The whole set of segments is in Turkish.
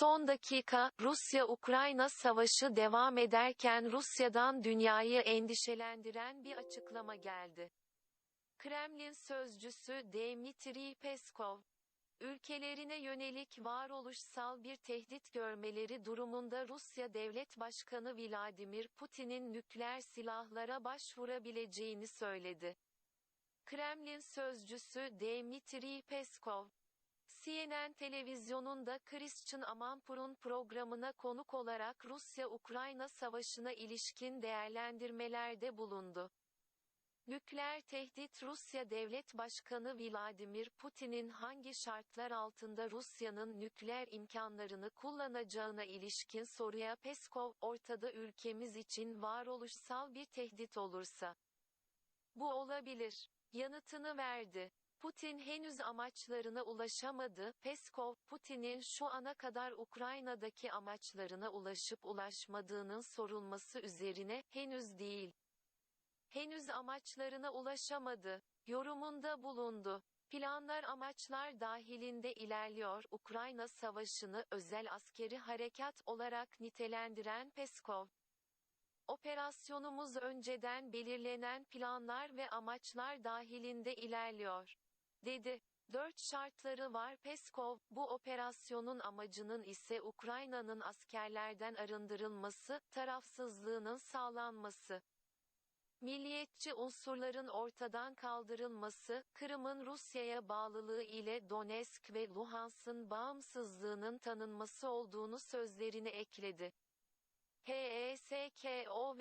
Son dakika, Rusya-Ukrayna savaşı devam ederken Rusya'dan dünyayı endişelendiren bir açıklama geldi. Kremlin sözcüsü Dmitri Peskov, ülkelerine yönelik varoluşsal bir tehdit görmeleri durumunda Rusya Devlet Başkanı Vladimir Putin'in nükleer silahlara başvurabileceğini söyledi. Kremlin sözcüsü Dmitri Peskov, CNN televizyonunda Christian Amanpour'un programına konuk olarak Rusya-Ukrayna savaşına ilişkin değerlendirmelerde bulundu. Nükleer tehdit Rusya Devlet Başkanı Vladimir Putin'in hangi şartlar altında Rusya'nın nükleer imkanlarını kullanacağına ilişkin soruya Peskov, ortada ülkemiz için varoluşsal bir tehdit olursa. Bu olabilir. Yanıtını verdi. Putin henüz amaçlarına ulaşamadı. Peskov, Putin'in şu ana kadar Ukrayna'daki amaçlarına ulaşıp ulaşmadığının sorulması üzerine, henüz değil. Henüz amaçlarına ulaşamadı. Yorumunda bulundu. Planlar amaçlar dahilinde ilerliyor. Ukrayna Savaşı'nı özel askeri harekat olarak nitelendiren Peskov. Operasyonumuz önceden belirlenen planlar ve amaçlar dahilinde ilerliyor dedi. Dört şartları var Peskov, bu operasyonun amacının ise Ukrayna'nın askerlerden arındırılması, tarafsızlığının sağlanması. Milliyetçi unsurların ortadan kaldırılması, Kırım'ın Rusya'ya bağlılığı ile Donetsk ve Luhansk'ın bağımsızlığının tanınması olduğunu sözlerine ekledi. HESKOV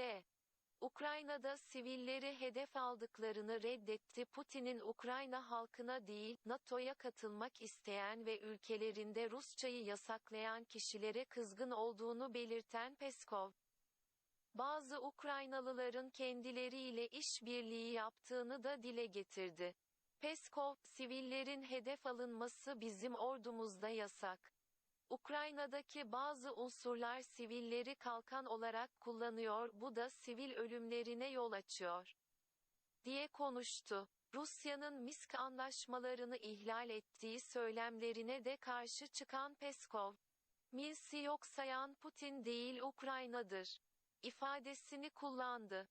Ukrayna'da sivilleri hedef aldıklarını reddetti. Putin'in Ukrayna halkına değil, NATO'ya katılmak isteyen ve ülkelerinde Rusçayı yasaklayan kişilere kızgın olduğunu belirten Peskov, bazı Ukraynalıların kendileriyle işbirliği yaptığını da dile getirdi. Peskov, sivillerin hedef alınması bizim ordumuzda yasak. Ukrayna'daki bazı unsurlar sivilleri kalkan olarak kullanıyor bu da sivil ölümlerine yol açıyor. diye konuştu. Rusya'nın Minsk anlaşmalarını ihlal ettiği söylemlerine de karşı çıkan Peskov, Minsk'i yok sayan Putin değil Ukrayna'dır ifadesini kullandı.